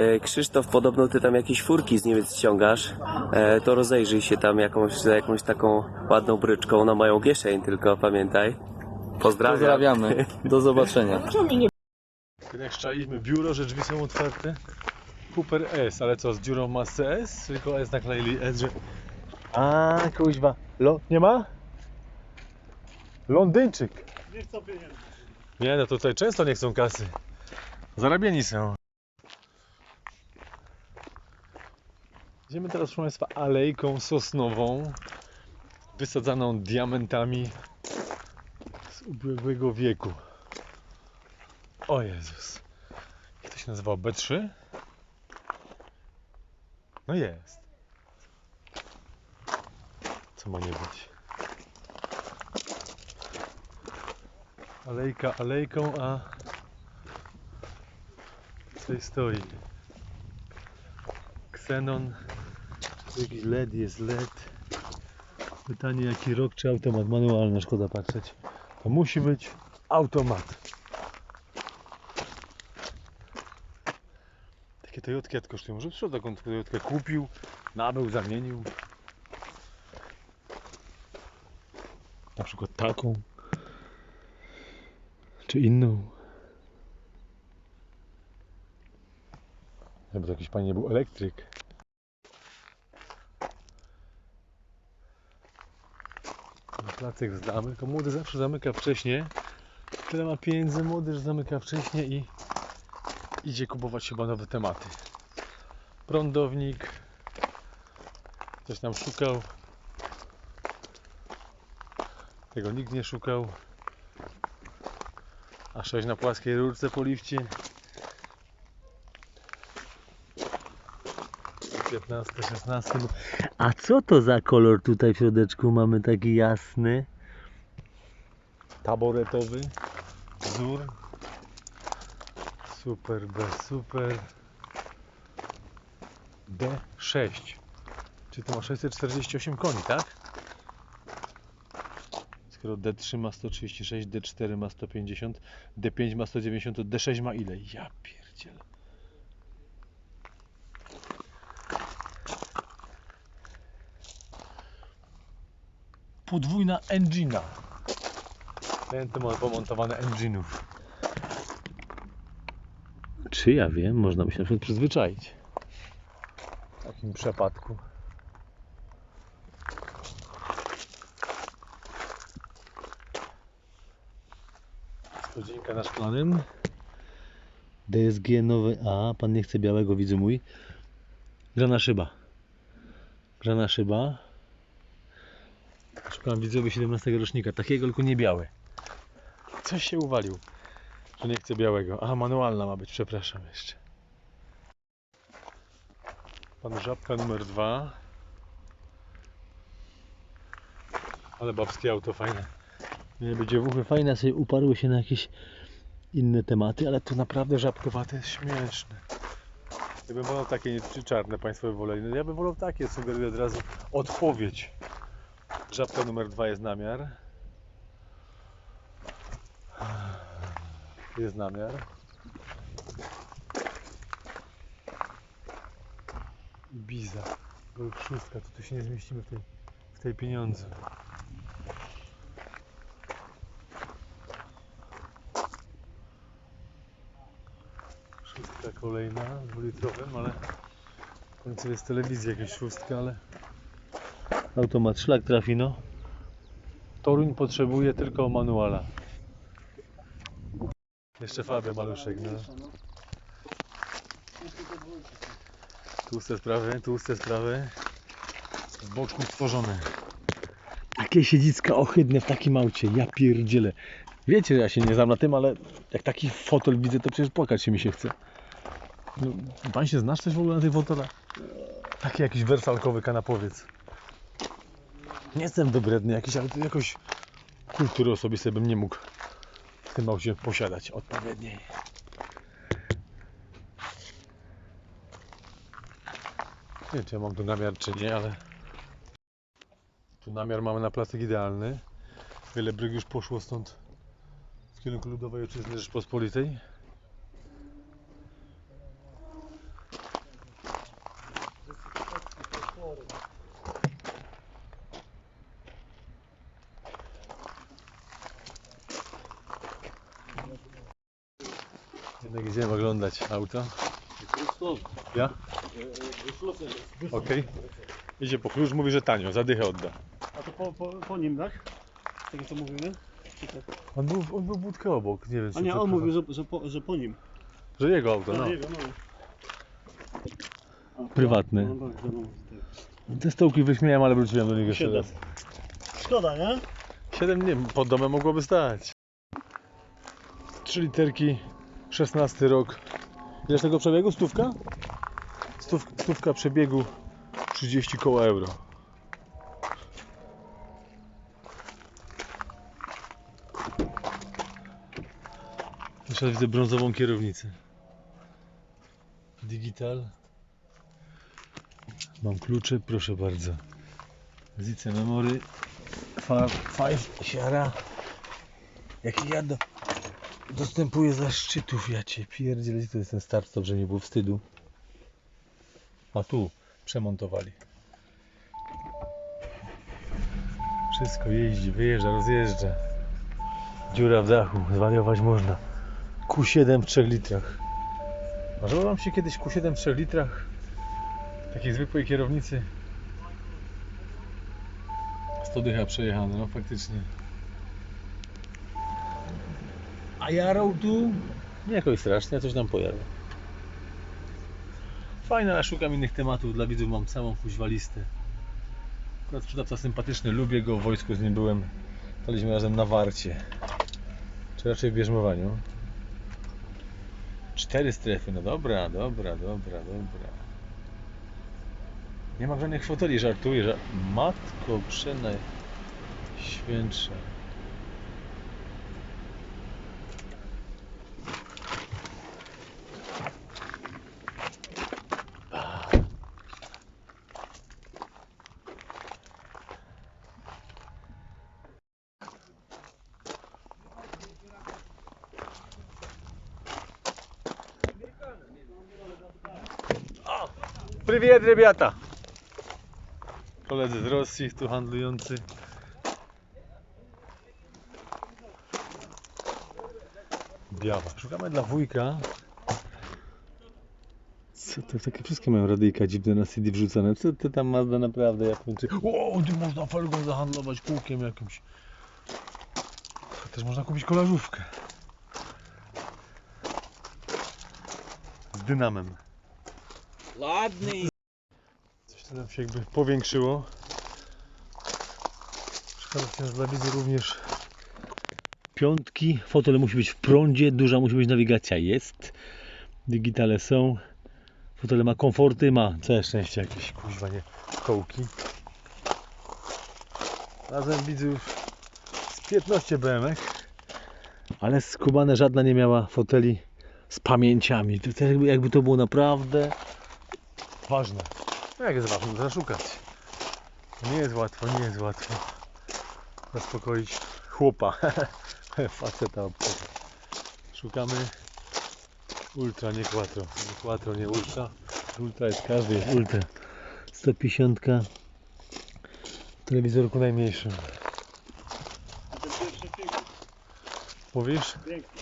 E, Krzysztof, podobno ty tam jakieś furki z Niemiec ściągasz. E, To rozejrzyj się tam jakąś, za jakąś taką ładną bryczką. No mają kieszeń tylko, pamiętaj. Pozdrawiam. Pozdrawiamy. Do zobaczenia. Jak szczaliśmy biuro, że drzwi są otwarte. Cooper S, ale co, z dziurą masce S? Tylko S nakleili S, że... A, kuźwa. Lo... Nie ma? Londyńczyk. Nie chcą pieniędzy. Nie, no tutaj często nie chcą kasy. Zarabieni są. Idziemy teraz, proszę Państwa, alejką sosnową, wysadzaną diamentami z ubiegłego wieku. O Jezus. Jak to się nazywa? B3? No jest. Co ma nie być? Alejka alejką, a tutaj stoi Xenon. Jakiś LED jest LED. Pytanie jaki rok czy automat? Manualny, szkoda patrzeć. To musi być automat. Takie Toyotki jak kosztują. Może przyszedł taką Toyotkę kupił, nabył, zamienił. Na przykład taką. Czy inną. Jakby to jakiś panie był elektryk. Placek zdamy, to młody zawsze zamyka wcześniej. Tyle ma pieniędzy młody, że zamyka wcześniej i idzie kupować chyba nowe tematy. Prądownik. Ktoś tam szukał. Tego nikt nie szukał. A 6 na płaskiej rurce po lifcie. 15, 16. A co to za kolor tutaj w środeczku mamy taki jasny? Taboretowy. Wzór. Super B, super. D6. Czy to ma 648 koni, tak? Skoro D3 ma 136, D4 ma 150, D5 ma 190, to D6 ma ile? Ja pierdzielę. Podwójna engina. Ten ma pomontowane engine'ów. Czy ja wiem, można by się na przykład Przyzwyczaić. W takim przepadku. Godzinka na szklanym. DSG nowy A, pan nie chce białego, widzę mój. Grana szyba. Grana szyba. Szukam widzowie 17 rocznika. Takiego tylko nie białe. Coś się uwalił, że nie chce białego. Aha, manualna ma być, przepraszam jeszcze. Pan Żabka numer dwa. Ale babskie auto fajne. Nie będzie wuchy fajne, sobie uparły się na jakieś inne tematy, ale To naprawdę żabkowate jest śmieszne. Ja bym wolał takie, czy czarne Państwo woleli. No ja bym wolał takie, sugeruję od razu odpowiedź. Żabka numer dwa jest namiar. Jest namiar. Ibiza. Golf szóstka, to tu się nie zmieścimy w tej, w tej pieniądzu. Szóstka kolejna, dwulitrowym, ale w końcu jest telewizja jakaś szóstka, ale automat szlak trafi, no. Toruń potrzebuje tylko manuala. Jeszcze fabę maluszek, no. Tłuste sprawy, tłuste sprawy. Z boku stworzone. Takie siedziska ohydne w takim aucie, ja pierdzielę. Wiecie, że ja się nie znam na tym, ale jak taki fotel widzę, to przecież płakać się mi się chce. No, pan się znasz coś w ogóle na tych fotelach? Taki jakiś wersalkowy kanapowiec. Nie jestem wybredny jakiś, ale jakoś kultury osobistej bym nie mógł w tym aucie posiadać odpowiedniej. Nie wiem, czy ja mam tu namiar, czy nie, ale tu namiar mamy na placek idealny. Wiele bryg już poszło stąd w kierunku Ludowej Ojczyzny Rzeczpospolitej. Jak idziemy oglądać auto. Ja? Okej. Idzie po klucz, mówi, że tanio, zadychę odda. A to po, po, po nim, tak? Z tego co mówimy? Czy tak? On był, on był budkę obok, nie wiem A nie, to on to- mówił, że, że, po, że po nim. Że jego auto, no. jego, no. Prywatny. No, no, tak. Te stołki wyśmiałem, ale wróciłem do niego jeszcze Siedem. raz. Szkoda, nie? Siedem nie, pod domem mogłoby stać. Trzy literki, 16 rok. Ileż tego przebiegu? Stówka? Stów, stówka przebiegu 30 koła euro. Jeszcze widzę brązową kierownicę. Digital. Mam klucze, proszę bardzo. Zice memory. Five siara. Jaki ja do... dostępuję za szczytów, ja cię pierdzielę. To jest ten start, dobrze nie było wstydu. A tu przemontowali. Wszystko jeździ, wyjeżdża, rozjeżdża. Dziura w dachu, zwariować można. Q7 w 3 litrach. Marzyło wam się kiedyś Q7 w 3 litrach? Takiej zwykłej kierownicy? 100 dycha przejechane, no faktycznie. A jarał tu? Nie jakoś strasznie, coś tam pojawia. Fajne, ale szukam innych tematów. Dla widzów mam całą kuźwa listę. Akurat sprzedawca sympatyczny, lubię go, w wojsku z nim byłem. Staliśmy razem na warcie. Czy raczej w bierzmowaniu. Cztery strefy, no dobra, dobra, dobra, dobra. Nie ma żadnych foteli, żartuję, że... Matko przenaj... Świętsza. Привет, ребята! Koledzy z Rosji tu handlujący. Biała. Szukamy dla wujka. Co to takie wszystkie mają radyjka dziwne na CD wrzucane. Co ty tam Mazda naprawdę Japończyk? O, tu można felgą zahandlować kółkiem jakimś. Też można kupić kolażówkę. Z dynamem. Ładny Coś to nam się jakby powiększyło. Szkoda wciąż dla widzów również piątki. Fotel musi być w prądzie, duża musi być nawigacja. Jest. Digitale są. Fotel ma komforty, ma całe szczęście jakieś kuźwa nie kołki. Razem widzów z 15 BMX. Ale skubane żadna nie miała foteli z pamięciami. To jakby, jakby to było naprawdę ważne. No jak jest ważne, trzeba szukać. Nie jest łatwo, nie jest łatwo. Zaspokoić chłopa. Faceta obcego. Szukamy ultra, nie quattro. Nie quattro, nie ultra. Ultra jest każdy, jest ultra. 150 w telewizorku najmniejszym. A ten pierwszy piękny, Mówisz? piękny.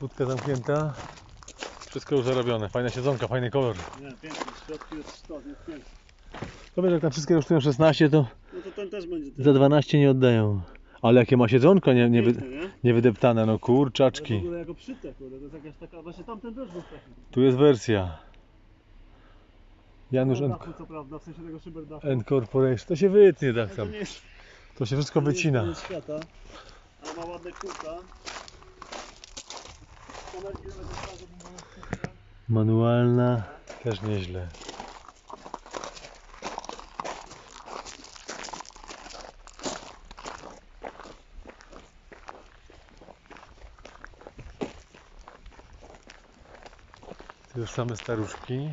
Budka zamknięta. Wszystko już zarobione. Fajna siedzonka, fajny kolor. Nie, piękny. W środku jest 100, jest piękny. To wiesz, jak tam wszystkie kosztują 16, to No to ten też będzie za 12 nie oddają. Ale jakie ma siedzonko nie, nie, wy, Piękny, nie? nie wydeptane, no Ale w kurczaczki. ogóle jako przytek, kurde, to jest jakaś taka, właśnie tamten też był taki. Tu jest wersja. Janusz No, and, dachu, co prawda, w sensie tego szyberdachu. Corporation. To się wytnie tak Ale to tam. nie jest, To się wszystko to nie jest wycina. koniec świata, ale ma ładne kółka. Kamerki nawet od razu by były- Manualna. Też nieźle. To już same staruszki.